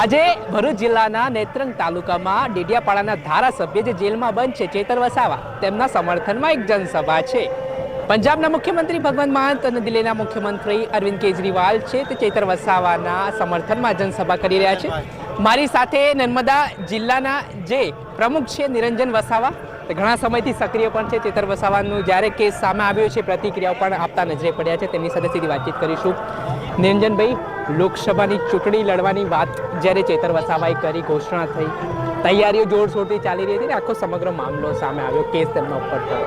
આજે ભરૂચ જિલ્લાના નેત્રંગ તાલુકામાં ડેડિયાપાડાના ધારાસભ્ય જે જેલમાં બંધ છે, ચેતર વસાવા, તેમના સમર્થનમાં એક જનસભા છે. પંજાબના મુખ્યમંત્રી ભગવંત માન અને દિલ્હીના મુખ્યમંત્રી અરવિંદ કેજરીવાલ છે, તે ચેતર વસાવાના સમર્થનમાં જનસભા કરી રહ્યા છે. મારી સાથે નર્મદા જિલ્લાના જે પ્રમુખ છે, નિરંજન વસાવા, તે ઘણા સમયથી સક્રિય પણ છે. ચેતર વસાવાનું જ્યારે કેસ સામે આવ્યો છે, પ્રતિક્રિયાઓ પણ આપતા નજરે પડ્યા છે. તેમની સાથે સીધી વાતચીત કરીશું. નિરંજનભાઈ લોકસભાની ચૂંટણી લડવાની વાત જ્યારે ચેતર વસાવાએ કરી, ઘોષણા થઈ, તૈયારીઓ જોરશોરથી ચાલી રહી હતી ને આખો સમગ્ર મામલો સામે આવ્યો, કેસ તેમના ઉપર થયો.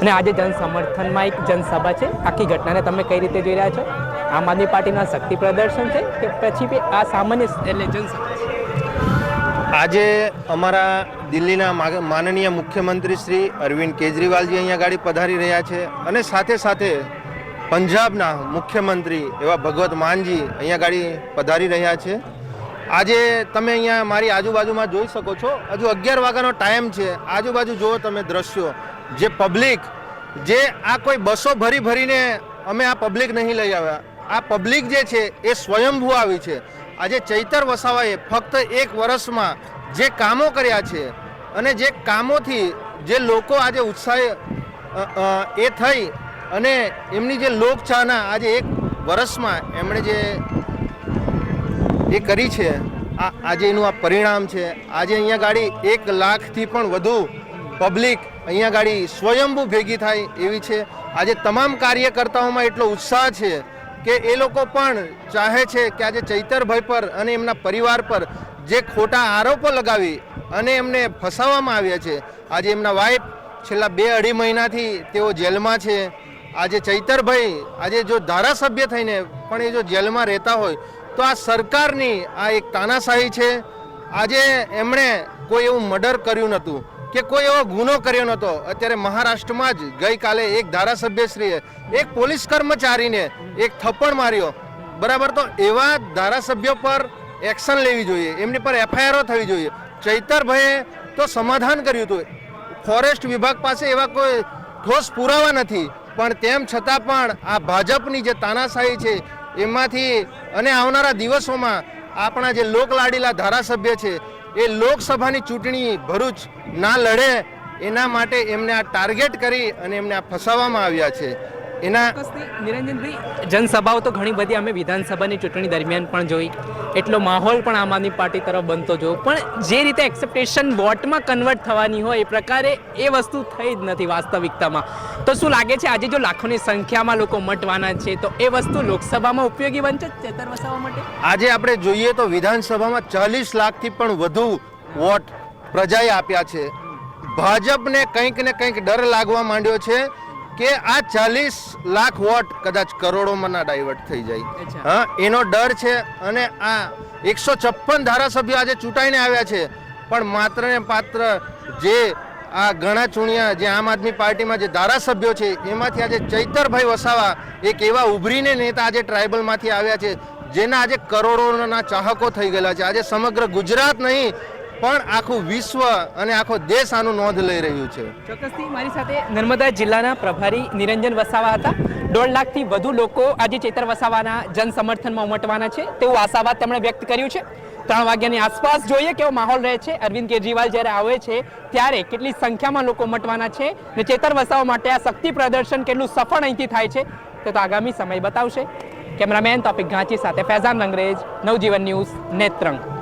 અને આજે જનસમર્થનમાં એક જનસભા છે. આખી ઘટનાને તમે કઈ રીતે જોઈ રહ્યા છો? આમ આદમી પાર્ટીના શક્તિ પ્રદર્શન છે કે પછી બી આ સામાન્ય એટલે જનસભા છે? આજે અમારા દિલ્હીના માનનીય મુખ્યમંત્રી શ્રી અરવિંદ કેજરીવાલજી અહીંયા ગાડી પધારી રહ્યા છે અને સાથે સાથે પંજાબના મુખ્યમંત્રી એવા ભગવત માનજી અહીંયા ગાડી પધારી રહ્યા છે. આજે તમે અહીંયા મારી આજુબાજુમાં જોઈ શકો છો. હજુ અગિયાર વાગ્યાનો ટાઈમ છે. આજુબાજુ જુઓ તમે દ્રશ્યો. જે પબ્લિક, જે આ કોઈ બસો ભરી ભરીને અમે આ પબ્લિક નહીં લઈ આવ્યા. આ પબ્લિક જે છે એ સ્વયંભૂ આવી છે. આજે ચૈતર વસાવાએ ફક્ત એક વર્ષમાં જે કામો કર્યા છે અને જે કામોથી જે લોકો આજે ઉત્સાહે એ થઈ અને એમની જે લોકચાહના આજે એક વર્ષમાં એમણે જે એ કરી છે, આ આજે એનું આ પરિણામ છે. આજે અહીંયા ગાડી એક લાખથી પણ વધુ પબ્લિક અહીંયા ગાડી સ્વયંભૂ ભેગી થાય એવી છે. આજે તમામ કાર્યકર્તાઓમાં એટલો ઉત્સાહ છે કે એ લોકો પણ ચાહે છે કે આજે ચૈતરભાઈ પર અને એમના પરિવાર પર જે ખોટા આરોપો લગાવી અને એમને ફસાવવામાં આવ્યા છે. આજે એમના વાઇફ છેલ્લા બે અઢી મહિનાથી તેઓ જેલમાં છે. આજે ચૈતરભાઈ, આજે જો ધારાસભ્ય થઈને પણ એ જો જેલમાં રહેતા હોય, તો આ સરકારની આ એક તાનાશાહી છે. આજે એમણે કોઈ એવું મર્ડર કર્યું નહોતું કે કોઈ એવો ગુનો કર્યો નહોતો. અત્યારે મહારાષ્ટ્રમાં જ ગઈકાલે એક ધારાસભ્યશ્રીએ, એક પોલીસ કર્મચારીને એક થપ્પડ માર્યો. બરાબર, તો એવા ધારાસભ્યો પર એક્શન લેવી જોઈએ. એમની પર એફઆઈઆરઓ થવી જોઈએ. ચૈતરભાઈએ તો સમાધાન કર્યું હતું. ફોરેસ્ટ વિભાગ પાસે એવા કોઈ ઠોસ પુરાવા નથી. પણ તેમ છતાં પણ આ ભાજપની જે તાનાશાહી છે, એમાંથી અને આવનારા દિવસોમાં આપણા જે લોકલાડીલા ધારાસભ્ય છે, એ લોકસભાની ચૂંટણી ભરૂચ ના લડે, એના માટે એમને આ ટાર્ગેટ કરી અને એમને આ ફસાવવામાં આવ્યા છે. એના નિરંજનભાઈ જનસભાઓ તો ઘણી બધી અમે વિધાનસભાની ચૂંટણી દરમિયાન પણ જોઈ. એટલો માહોલ પણ આમ આદમી પાર્ટી તરફ બનતો જોયો પણ જે રીતે એક્સેપ્ટેશન વોટમાં કન્વર્ટ થવાની હોય એ પ્રકારે એ વસ્તુ થઈ જ નથી વાસ્તવિકતામાં. તો શું લાગે છે આજે જો લાખોની સંખ્યામાં લોકો મટવાના છે તો એ વસ્તુ લોકસભામાં ઉપયોગી બનશે ચેતર વસાવવા માટે? આજે આપણે જોઈએ તો વિધાનસભામાં ચાલીસ લાખથી પણ વધુ વોટ પ્રજાએ આપ્યા છે. ભાજપને કંઈક ને કંઈક ડર લાગવા માંડ્યો છે. કે આ ચાલીસ લાખ વોટ કદાચ કરોડોમાં ના ડાયવર્ટ થઈ જાય. હા એનો ડર છે અને આ એકસો છપ્પન ધારાસભ્યો આજે ચૂંટાઈને આવ્યા છે. પણ માત્ર ને પાત્ર જે આ ઘણા ચૂંટિયા જે આમ આદમી પાર્ટીમાં જે ધારાસભ્યો છે એમાંથી આજે ચૈતરભાઈ વસાવા એક એવા ઉભરીને નેતા આજે ટ્રાઇબલમાંથી આવ્યા છે જેના આજે કરોડોના ચાહકો થઈ ગયેલા છે. આજે સમગ્ર ગુજરાત નહીં પણ આખું વિશ્વ અને આખો દેશ આનું નોંધ લઈ રહ્યું છે. ચોક્કસથી મારી સાથે નર્મદા જિલ્લાના પ્રભારી નિરંજન વસાવા હતા. દોઢ લાખથી વધુ લોકો આજે ચેતર વસાવાના જન સમર્થનમાં ઉમટવાના છે. તેવું આશાવાદ તેમણે વ્યક્ત કર્યું છે. ત્રણ વાગ્યાની આસપાસ જોઈએ કેવો માહોલ રહે છે. અરવિંદ કેજરીવાલ જ્યારે આવે છે, ત્યારે કેટલી સંખ્યામાં લોકો ઉમટવાના છે ને ચેતર વસાવા માટે આ શક્તિ પ્રદર્શન કેટલું સફળ અહીંથી થાય છે તે તો આગામી સમય બતાવશે. કેમેરામેન તોપિક ઘાંચી સાથે ફૈઝાન અંગ્રેજ, નવજીવન ન્યૂઝ, નેત્રંગ.